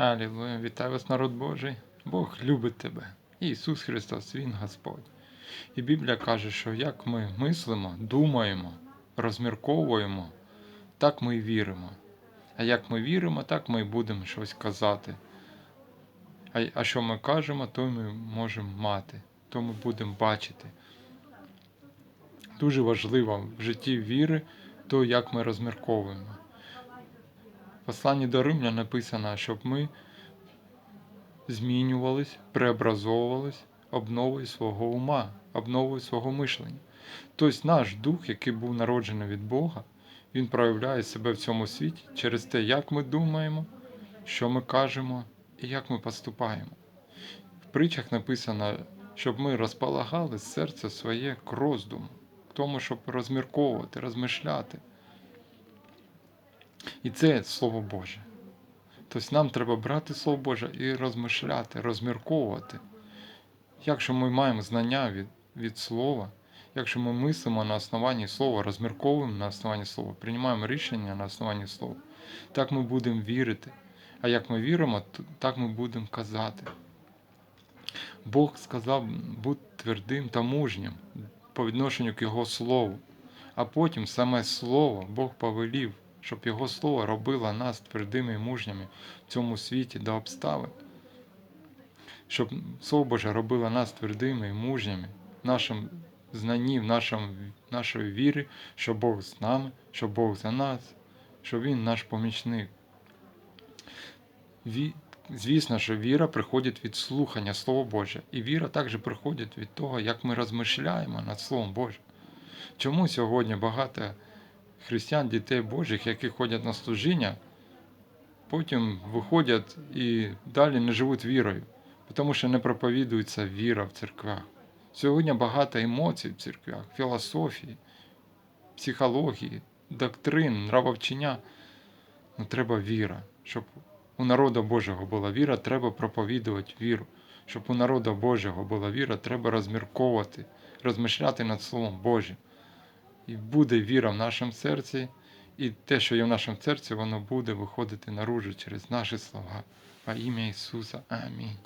Алілуя, вітаю вас, народ Божий. Бог любить тебе. Ісус Христос, Він Господь. І Біблія каже, що як ми мислимо, думаємо, розмірковуємо, так ми й віримо. А як ми віримо, так ми й будемо щось казати. А, а що ми кажемо, то ми можемо мати, то ми будемо бачити. Дуже важливо в житті віри, то як ми розмірковуємо. Посланні до Римлян написано, щоб ми змінювались, преобразовувались обновою свого ума, обновою свого мишлення. Тобто наш дух, який був народжений від Бога, він проявляє себе в цьому світі через те, як ми думаємо, що ми кажемо і як ми поступаємо. В притчах написано, щоб ми розполагали серце своє к роздуму, к тому, щоб розмірковувати, розмишляти. І це Слово Боже. Тобто нам треба брати Слово Боже і розмишляти, розмірковувати. Якщо ми маємо знання від, від Слова, якщо ми мислимо на основанні Слова, розмірковуємо на основанні Слова, приймаємо рішення на основанні Слова, так ми будемо вірити. А як ми віримо, так ми будемо казати. Бог сказав, будь твердим та мужнім по відношенню к Його Слову. А потім саме Слово Бог повелів, щоб Його Слово робило нас твердими і мужніми в цьому світі до обставин. Щоб Слово Боже робило нас твердими і мужніми в нашому знанні, в нашому, нашої вірі, що Бог з нами, що Бог за нас, що Він наш помічник. Ві... Звісно, що віра приходить від слухання Слова Боже, і віра також приходить від того, як ми розмишляємо над Словом Божим. Чому сьогодні багато християн, дітей Божих, які ходять на служіння, потім виходять і далі не живуть вірою, тому що не проповідується віра в церквах. Сьогодні багато емоцій в церквях, філософії, психології, доктрин, нравовчення. Ну, треба віра, щоб у народу Божого була віра, треба проповідувати віру. Щоб у народу Божого була віра, треба розмірковувати, розмишляти над Словом Божим. І буде віра в нашому серці, і те, що є в нашому серці, воно буде виходити наружу через наші слова. Во ім'я Ісуса. Амінь.